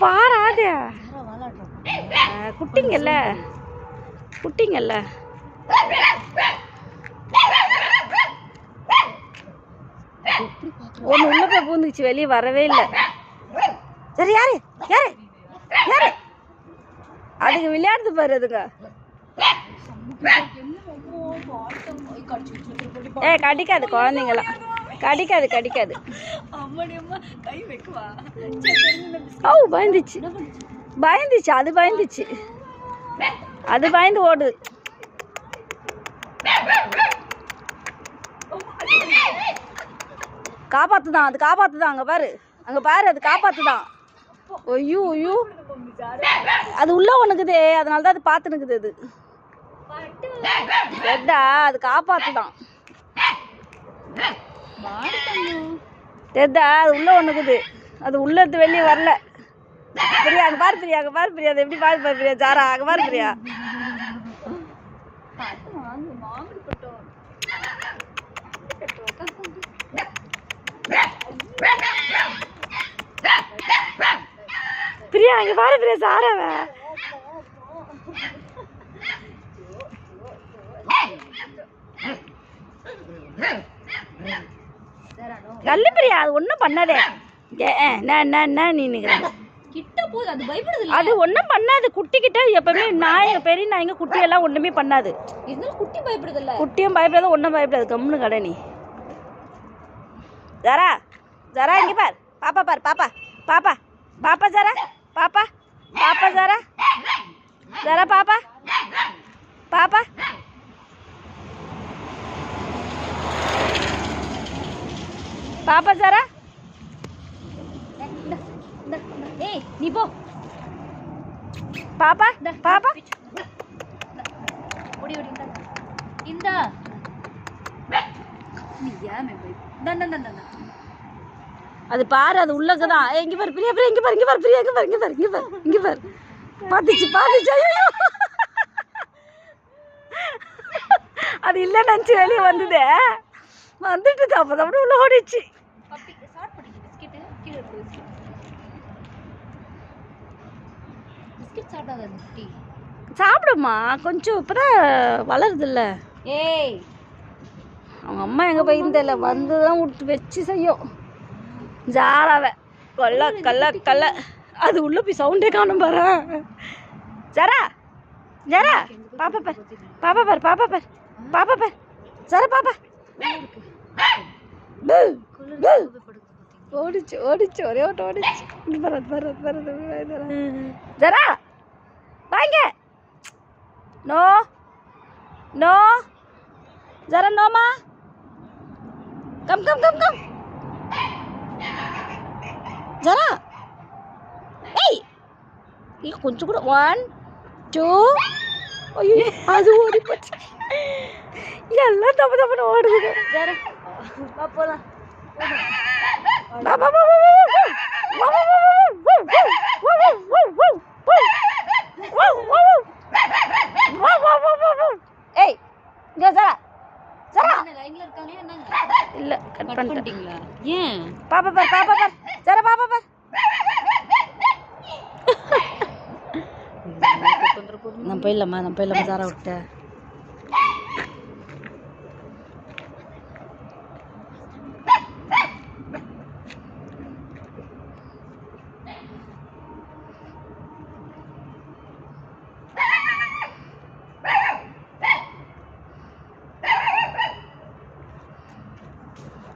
பாராதே. குட்டிங்கல்ல. குட்டிங்கல்ல. ஒன்று உள்ள போய் பூந்துச்சு வெளியே வரவே இல்லை. சரி யாரு? யாரு? யாரு? அதுக்கு விளையாடுது பாரு அதுங்க. ஏ கடிக்காது குழந்தைங்களாம் கடிக்காது கடிக்காது. கை வைக்குவா? ஓ பயந்துச்சு. பயந்துச்சு அது பயந்துச்சு. அது பயந்து ஓடுது காப்பாத்துதான் அது காப்பாத்துதான் அங்க பாரு. அங்க பாரு அது காப்பாத்துதான். ஐயோ ஐயோ. அது உள்ள ஒண்ணுக்குதே அதனால தான் அது பார்த்து நிக்குது அது. எதா அது காப்பாத்துதான். தெரிதா? அது உள்ளே ஒன்றுக்குது அது உள்ளே இருந்து வெளியே வரல. பிரியா அங்கே பாரு பிரியா அங்கே பாரு பிரியா அதை எப்படி பாரு பாரு பிரியா ஜாரா அங்கே பாரு பிரியா. பிரியா அங்கே பாரு பிரியா சாராவ நல்ல பிரியா அது ஒன்றும் பண்ணாதே. என்ன என்ன நீ அது ஒன்றும் பண்ணாது. குட்டிக்கிட்ட எப்பவுமே நாய்ங்க பெரிய நாய்ங்க குட்டியெல்லாம் ஒன்றுமே பண்ணாது. குட்டி பயப்படுது இல்ல. குட்டியும் பயப்படாது ஒன்றும் பயப்படாது. கம்முன்னு கடை நீ. ஜரா ஜரா இங்கே பார். பாப்பா பார் பாப்பா. பாப்பா பாப்பா ஜரா பாப்பா. பாப்பா ஜரா. ஜரா பாப்பா. பாப்பா. பாப்பா ஜரா ஏய் நீ போ. பாப்பா பாப்பா. ஓடி ஓடி இந்தா. அது பாரு அது உள்ளக்கு தான் இங்க பாரு பிரியா பிரியா இங்க பாரு இங்க பாரு பிரியா இங்க பாரு இங்க பாரு இங்க பாரு இங்க பாரு. பாத்துச்சு பாத்துச்சு அது இல்ல நினச்சி வெளியே வந்ததே. வந்துட்டு அப்போ தான் உள்ள ஓடிச்சு. சாப்பிடுமா கொஞ்சம் இப்பதான் வளருதுல்ல. ஏய். அவங்க அம்மா எங்க போயிருந்தல வந்து தான் விட்டு வச்சு செய்யும். ஜாராவ. கொல்ல கல்ல கல்ல. அது உள்ள போய் சவுண்டே காணும் பாரு. ஜரா ஜரா. பாப்பா பார். பாப்பா பார் பாப்பா பார். பாப்பா பார். ஜரா பாப்பா. ஓடிச்சு ஓடிச்சு ஒரே ஓட்டம் ஓடிச்சு பரத் பரத் பரத் ஜரா வாங்க நோ நோ ஜரா நோமா கம் கம் கம் கம் ஜரா ஏய் இங்கே கொஞ்சம் கூட ஒன் டூ ஐயோ அது ஓடி போச்சு எல்லாம் தப்பு தப்புன்னு ஓடுது ஜரா போகலாம் ஏய் இங்க ஜரா ஜரா இல்ல கட் பண்ணிட்டீங்களா ஏன் பாப்பா பார் பாப்பா பார் ஜரா பாப்பா பார் நான் போயிடலாமா? நான் போயிடலாமா? ஜாரா விட்டேன்.